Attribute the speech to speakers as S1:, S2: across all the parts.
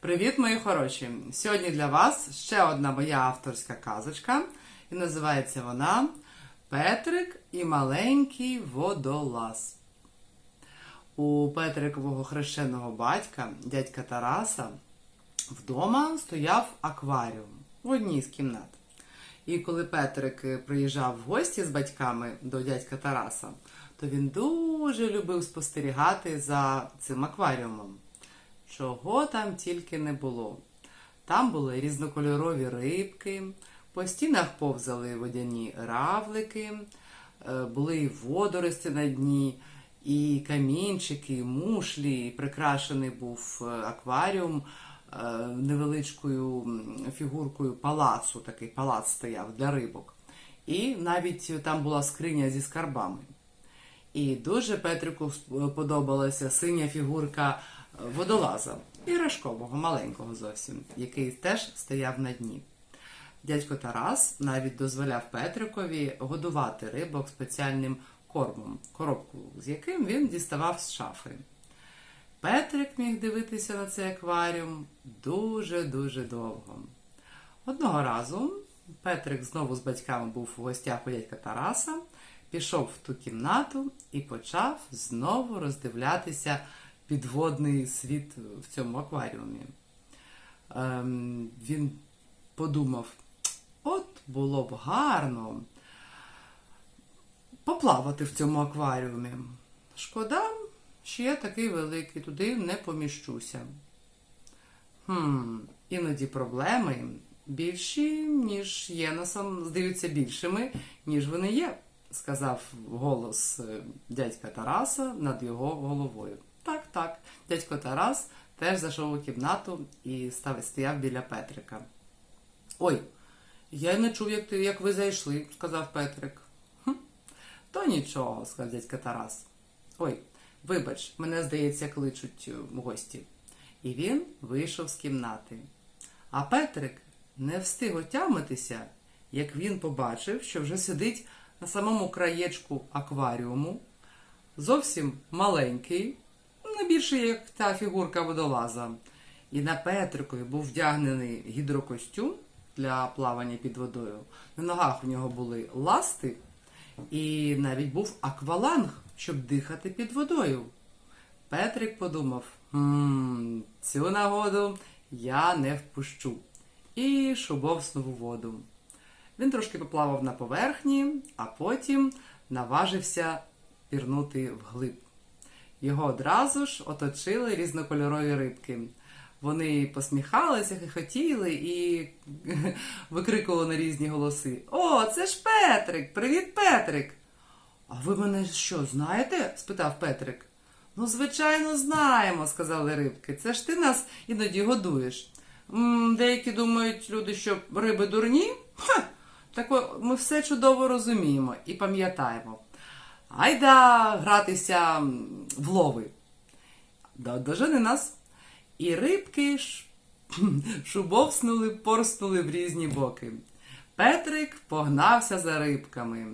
S1: Привіт, мої хороші! Сьогодні для вас ще одна моя авторська казочка, і називається вона Петрик і маленький водолаз. У Петрикового хрещеного батька, дядька Тараса, вдома стояв акваріум в одній з кімнат. І коли Петрик приїжджав в гості з батьками до дядька Тараса, то він дуже любив спостерігати за цим акваріумом. Чого там тільки не було. Там були різнокольорові рибки, по стінах повзали водяні равлики, е, були і водорості на дні, і камінчики, і мушлі, і прикрашений був е, акваріум е, невеличкою фігуркою палацу, такий палац стояв для рибок. І навіть там була скриня зі скарбами. І дуже Петрику подобалася синя фігурка водолаза, іграшкового, маленького зовсім, який теж стояв на дні. Дядько Тарас навіть дозволяв Петрикові годувати рибок спеціальним кормом, коробку з яким він діставав з шафи. Петрик міг дивитися на цей акваріум дуже-дуже довго. Одного разу Петрик знову з батьками був у гостях у дядька Тараса, пішов в ту кімнату і почав знову роздивлятися підводний світ в цьому акваріумі. Ем, він подумав, от було б гарно поплавати в цьому акваріумі. Шкода, що я такий великий, туди не поміщуся. Хм, іноді проблеми більші, ніж є на сам, здаються більшими, ніж вони є, сказав голос е, дядька Тараса над його головою. Так, дядько Тарас теж зайшов у кімнату і став, стояв біля Петрика. Ой, я не чув, як, ти, як ви зайшли, сказав Петрик. Хм, то нічого, сказав дядька Тарас. Ой, вибач, мене, здається, кличуть е, гості. І він вийшов з кімнати. А Петрик не встиг отямитися, як він побачив, що вже сидить на самому краєчку акваріуму, зовсім маленький, більше, як та фігурка водолаза. І на Петрикові був вдягнений гідрокостюм для плавання під водою. На ногах у нього були ласти, і навіть був акваланг, щоб дихати під водою. Петрик подумав: «Хм, цю нагоду я не впущу. І шубовснув у воду. Він трошки поплавав на поверхні, а потім наважився пірнути вглиб. Його одразу ж оточили різнокольорові рибки. Вони посміхалися, хихотіли і викрикували на різні голоси: О, це ж Петрик! Привіт, Петрик! А ви мене що, знаєте? спитав Петрик. Ну, звичайно, знаємо, сказали рибки. Це ж ти нас іноді годуєш. деякі думають люди, що риби дурні. Ха! Так ми все чудово розуміємо і пам'ятаємо. Айда гратися в лови. Да, дожени нас. І рибки ж шубовснули, порснули в різні боки. Петрик погнався за рибками.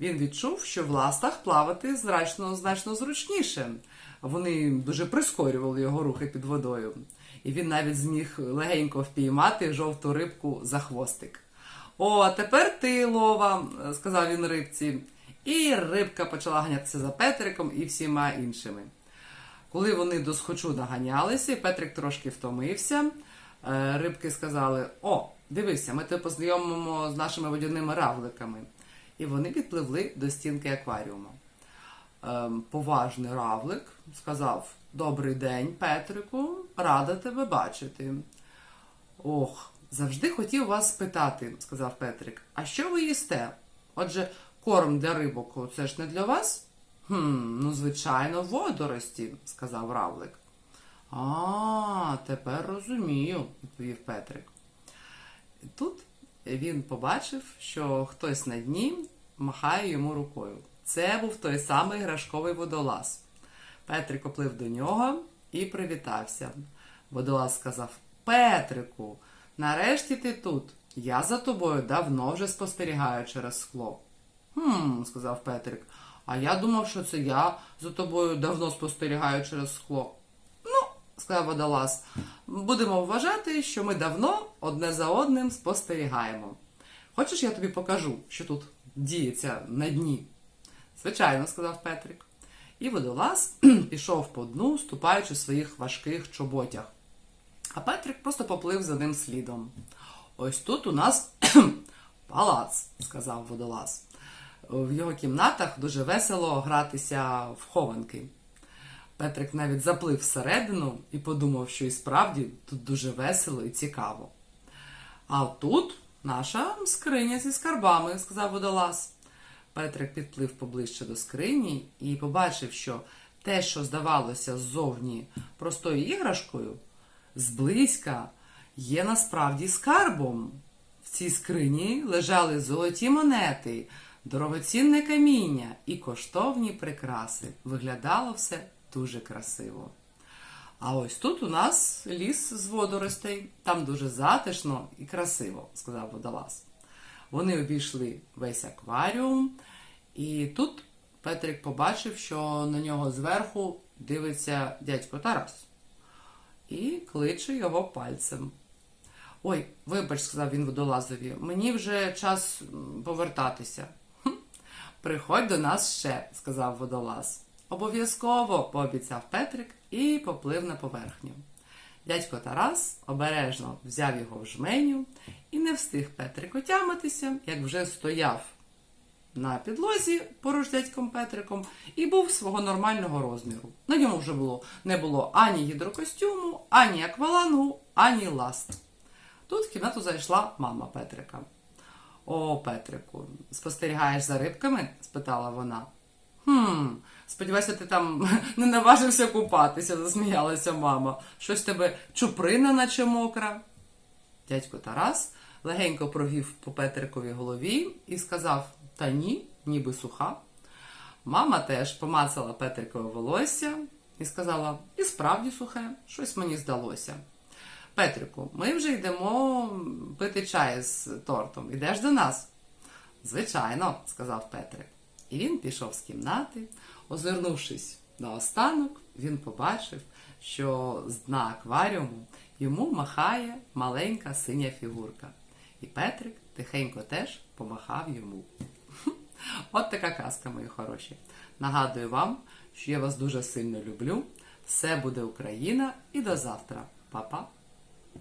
S1: Він відчув, що в ластах плавати значно, значно зручніше. Вони дуже прискорювали його рухи під водою. І він навіть зміг легенько впіймати жовту рибку за хвостик. О, тепер ти, лова, сказав він рибці. І рибка почала ганятися за Петриком і всіма іншими. Коли вони до схочу наганялися, і Петрик трошки втомився, е, рибки сказали: О, дивися, ми тебе познайомимо з нашими водяними равликами. І вони підпливли до стінки акваріуму. Ем, поважний равлик сказав: Добрий день, Петрику, рада тебе бачити. Ох, завжди хотів вас спитати, сказав Петрик, а що ви їсте? Отже, корм для рибок це ж не для вас? Хм, ну, звичайно, водорості, сказав равлик. А, тепер розумію, відповів Петрик. Тут він побачив, що хтось на дні махає йому рукою. Це був той самий грашковий водолаз. Петрик оплив до нього і привітався. Водолаз сказав: Петрику, нарешті ти тут. Я за тобою давно вже спостерігаю через скло. Хм, сказав Петрик. А я думав, що це я за тобою давно спостерігаю через скло. Ну, сказав водолаз, будемо вважати, що ми давно одне за одним спостерігаємо. Хочеш, я тобі покажу, що тут діється на дні? Звичайно, сказав Петрик. І водолаз пішов по дну, ступаючи в своїх важких чоботях. А Петрик просто поплив за ним слідом. Ось тут у нас палац, сказав водолаз. В його кімнатах дуже весело гратися в хованки. Петрик навіть заплив всередину і подумав, що і справді тут дуже весело і цікаво. А тут наша скриня зі скарбами, сказав водолаз. Петрик підплив поближче до скрині і побачив, що те, що здавалося ззовні простою іграшкою, зблизька є насправді скарбом. В цій скрині лежали золоті монети, дорогоцінне каміння і коштовні прикраси. Виглядало все дуже красиво. А ось тут у нас ліс з водоростей. Там дуже затишно і красиво, сказав водолаз. Вони обійшли весь акваріум, і тут Петрик побачив, що на нього зверху дивиться дядько Тарас і кличе його пальцем. Ой, вибач, сказав він водолазові, мені вже час повертатися. «Хм, Приходь до нас ще, сказав водолаз. Обов'язково, пообіцяв Петрик і поплив на поверхню. Дядько Тарас обережно взяв його в жменю і не встиг Петрик отямитися, як вже стояв на підлозі поруч дядьком Петриком і був свого нормального розміру. На ньому вже було не було ані гідрокостюму, ані аквалангу, ані ласт. Тут в кімнату зайшла мама Петрика. О, Петрику, спостерігаєш за рибками? спитала вона. Хм, сподіваюся, ти там не наважився купатися, засміялася мама. Щось тебе чуприна, наче мокра. Дядько Тарас легенько провів по Петриковій голові і сказав: Та ні, ніби суха. Мама теж помацала Петрикове волосся і сказала: І справді сухе, щось мені здалося. Петрику, ми вже йдемо пити чай з тортом. Ідеш до нас? Звичайно, сказав Петрик. І він пішов з кімнати. Озирнувшись наостанок, він побачив, що з дна акваріуму йому махає маленька синя фігурка. І Петрик тихенько теж помахав йому. От така казка, мої хороші. Нагадую вам, що я вас дуже сильно люблю. Все буде Україна і до завтра. Па-па!